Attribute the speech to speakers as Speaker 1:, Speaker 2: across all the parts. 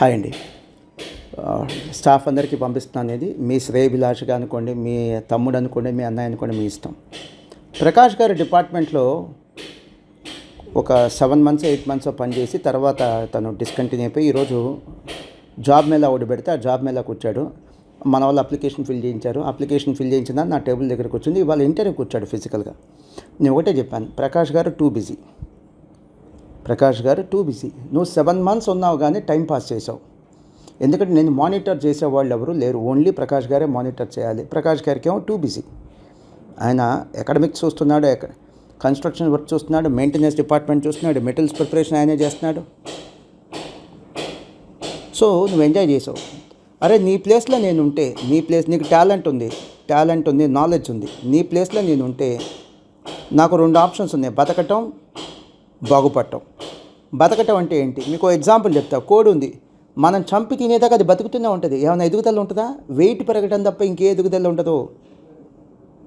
Speaker 1: Hi అండి. Staff అందరికీ పంపిస్తున్నాను అనేది మీ శ్రేయభిలాషగా అనుకోండి మీ తమ్ముడు అనుకోండి మీ అన్నయ్య అనుకోండి మీ ఇష్టం. ప్రకాష్ గారి డిపార్ట్మెంట్లో ఒక సెవెన్ మంత్స్ ఎయిట్ మంత్స్ పనిచేసి తర్వాత తను డిస్కంటిన్యూ అయిపోయి ఈరోజు జాబ్ మేళా ఒకటి పెడితే ఆ జాబ్ మేళాకు కూర్చాడు మన వాళ్ళు అప్లికేషన్ ఫిల్ చేయించారు. అప్లికేషన్ ఫిల్ చేయించిన నా టేబుల్ దగ్గరకు వచ్చింది. ఇవాళ ఇంటర్వ్యూకి వచ్చాడు ఫిజికల్గా. నేను ఒకటే చెప్పాను ప్రకాష్ గారు too busy. Prakash garu too busy. నువ్వు సెవెన్ మంత్స్ ఉన్నావు కానీ టైం పాస్ చేసావు. ఎందుకంటే నేను మానిటర్ చేసేవాళ్ళు ఎవరు లేరు. ఓన్లీ ప్రకాష్ గారే మానిటర్ చేయాలి. ప్రకాష్ గారికి ఏమో టూ బిజీ. ఆయన ఎకడమిక్స్ చూస్తున్నాడు ఎక్కడ కన్స్ట్రక్షన్ వర్క్ చూస్తున్నాడు మెయింటెనెన్స్ డిపార్ట్మెంట్ చూస్తున్నాడు మెటల్స్ ప్రిపరేషన్ ఆయనే చేస్తున్నాడు. సో నువ్వు ఎంజాయ్ చేసావు. అరే నీ ప్లేస్లో నేను ఉంటే నీ ప్లేస్ నీకు టాలెంట్ ఉంది. టాలెంట్ ఉంది నాలెడ్జ్ ఉంది. నీ ప్లేస్లో నేను ఉంటే నాకు రెండు ఆప్షన్స్ ఉన్నాయి. బతకటం బాగుపడటం. బతకటం అంటే ఏంటి? మీకు ఎగ్జాంపుల్ చెప్తా. కోడి ఉంది. మనం చంపి తినేదాకా అది బతుకుతూనే ఉంటుంది. ఏమైనా ఎదుగుదల ఉంటుందా? వెయిట్ పెరగటం తప్ప ఇంకే ఎదుగుదల ఉండదు.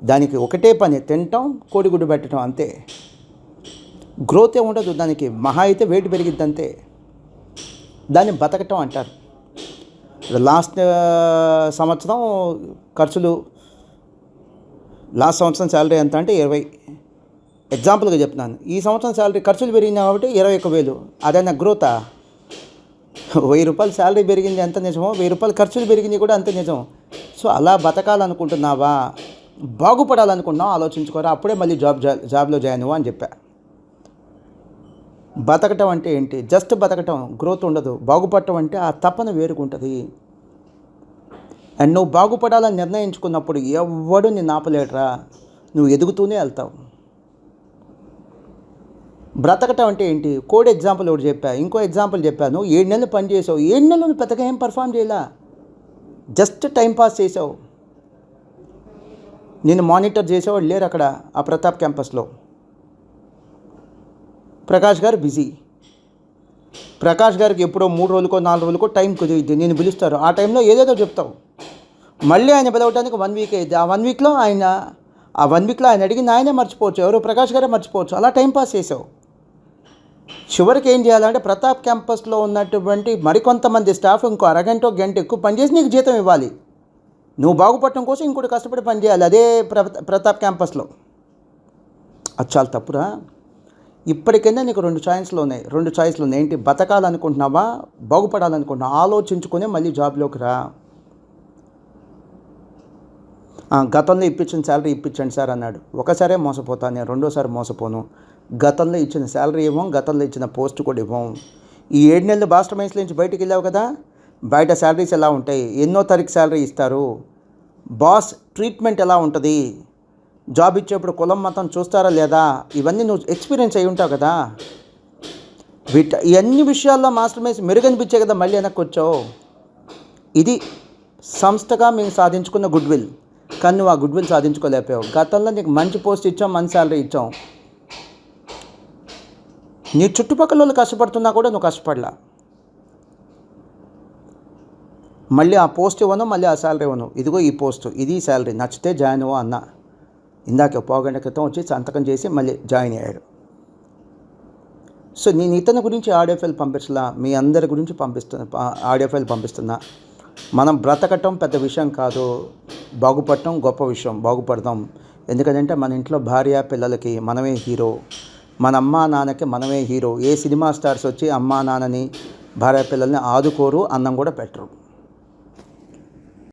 Speaker 1: దానికి ఒకటే పని తినటం కోడిగుడ్డు పెట్టడం అంతే. గ్రోత్ ఏ ఉండదు దానికి. మహా అయితే వెయిట్ పెరిగిద్ది అంతే. దాన్ని బతకటం అంటారు. లాస్ట్ సంవత్సరం ఖర్చులు లాస్ట్ సంవత్సరం శాలరీ ఎంత అంటే ఇరవై. ఎగ్జాంపుల్గా చెప్తున్నాను. ఈ సంవత్సరం శాలరీ ఖర్చులు పెరిగినాయి కాబట్టి ఇరవై ఒక్క వేలు. అదైనా గ్రోతా వెయ్యి రూపాయలు శాలరీ పెరిగింది ఎంత నిజమో? వెయ్యి రూపాయలు ఖర్చులు పెరిగింది కూడా అంత నిజం. సో అలా బతకాలనుకుంటున్నావా? బాగుపడాలనుకుంటున్నావు ఆలోచించుకోరా. అప్పుడే మళ్ళీ జాబ్ జాబ్లో జాయిన్ అవ్వు అని చెప్పా. బతకటం అంటే ఏంటి? జస్ట్ బతకటం. గ్రోత్ ఉండదు. బాగుపడటం అంటే ఆ తపన వేరుకుంటుంది. అండ్ నువ్వు బాగుపడాలని నిర్ణయించుకున్నప్పుడు ఎవ్వడు నిన్ను ఆపలేడరా? నువ్వు ఎదుగుతూనే వెళ్తావు. బ్రతకటం అంటే ఏంటి? కోడ్ ఎగ్జాంపుల్ ఒకటి చెప్పా ఇంకో ఎగ్జాంపుల్ చెప్పాను. ఏడు నెలలు పని చేసావు ఏడు నెలలు నువ్వు పెద్దగా ఏం పర్ఫామ్ చేయలా? జస్ట్ టైంపాస్ చేసావు. నేను మానిటర్ చేసేవాడు లేరు అక్కడ ఆ ప్రతాప్ క్యాంపస్లో. ప్రకాష్ గారు బిజీ. ప్రకాష్ గారికి ఎప్పుడో మూడు రోజులకో నాలుగు రోజులకో టైం కుదిరిద్ది నేను పిలుస్తారు. ఆ టైంలో ఏదేదో చెప్తావు. మళ్ళీ ఆయన పిలవడానికి వన్ వీక్ అయింది ఆ వన్ వీక్లో ఆయన ఆ వన్ వీక్లో ఆయన అడిగింది ఆయనే మర్చిపోవచ్చు. ఎవరు ప్రకాష్ గారే మర్చిపోవచ్చు. అలా టైం పాస్ చేసావు. చివరికి ఏం చేయాలంటే ప్రతాప్ క్యాంపస్లో ఉన్నటువంటి మరికొంతమంది స్టాఫ్ ఇంకో అరగంట గంట ఎక్కువ పనిచేసి నీకు జీతం ఇవ్వాలి. నువ్వు బాగుపడటం కోసం ఇంకోటి కష్టపడి పనిచేయాలి అదే ప్ర ప్రతాప్ క్యాంపస్లో. అది చాలా తప్పురా. ఇప్పటికైనా నీకు రెండు ఛాయిస్లు ఉన్నాయి. రెండు ఛాయిస్లు ఉన్నాయి. ఏంటి? బతకాలనుకుంటున్నావా? బాగుపడాలనుకుంటున్నావా? ఆలోచించుకొని మళ్ళీ జాబ్లోకి రా. గతంలో ఇప్పించిన శాలరీ ఇప్పించండి సార్ అన్నాడు. ఒకసారే మోసపోతాను నేను రెండోసారి మోసపోను. గతంలో ఇచ్చిన శాలరీ ఇవ్వం గతంలో ఇచ్చిన పోస్ట్ కూడా ఇవ్వం. ఈ ఏడు నెలలు బాస్టర్ మైన్స్ నుంచి బయటికి వెళ్ళావు కదా? బయట శాలరీస్ ఎలా ఉంటాయి? ఎన్నో తారీఖు శాలరీ ఇస్తారు. బాస్ ట్రీట్మెంట్ ఎలా ఉంటుంది? జాబ్ ఇచ్చేప్పుడు కులం మతం చూస్తారా లేదా? ఇవన్నీ నువ్వు ఎక్స్పీరియన్స్ అయి ఉంటావు కదా? వీట ఇవన్నీ విషయాల్లో మాస్టర్ మైన్స్ మెరుగనిపించే కదా మళ్ళీ వెనక్కి వచ్చావు. ఇది సంస్థగా మేము సాధించుకున్న గుడ్ విల్. కానీ నువ్వు ఆ గుడ్ విల్ సాధించుకోలేకపోయావు. గతంలో నీకు మంచి పోస్ట్ ఇచ్చాం మంచి శాలరీ ఇచ్చాం. నీ చుట్టుపక్కల వాళ్ళు కష్టపడుతున్నా కూడా నువ్వు కష్టపడలా. మళ్ళీ ఆ పోస్ట్ ఇవ్వను మళ్ళీ ఆ శాలరీ ఇవ్వను. ఇదిగో ఈ పోస్ట్ ఇది శాలరీ నచ్చితే జాయిన్ అవ్వ అన్న. ఇందాక పావుగంట క్రితం వచ్చి సంతకం చేసి మళ్ళీ జాయిన్ అయ్యాడు. సో నేను ఇతని గురించి ఆడియో ఫైల్ పంపించలా మీ అందరి గురించి పంపిస్తున్నా ఆడియో ఫైల్ పంపిస్తున్నా. మనం బ్రతకటం పెద్ద విషయం కాదు బాగుపడటం గొప్ప విషయం బాగుపడదాం. ఎందుకంటే మన ఇంట్లో భార్య పిల్లలకి మనమే హీరో. మన అమ్మా నాన్నకి మనమే హీరో. ఏ సినిమా స్టార్స్ వచ్చి అమ్మా నాన్నని భార్య పిల్లల్ని ఆదుకోరు అన్నం కూడా పెట్టరు.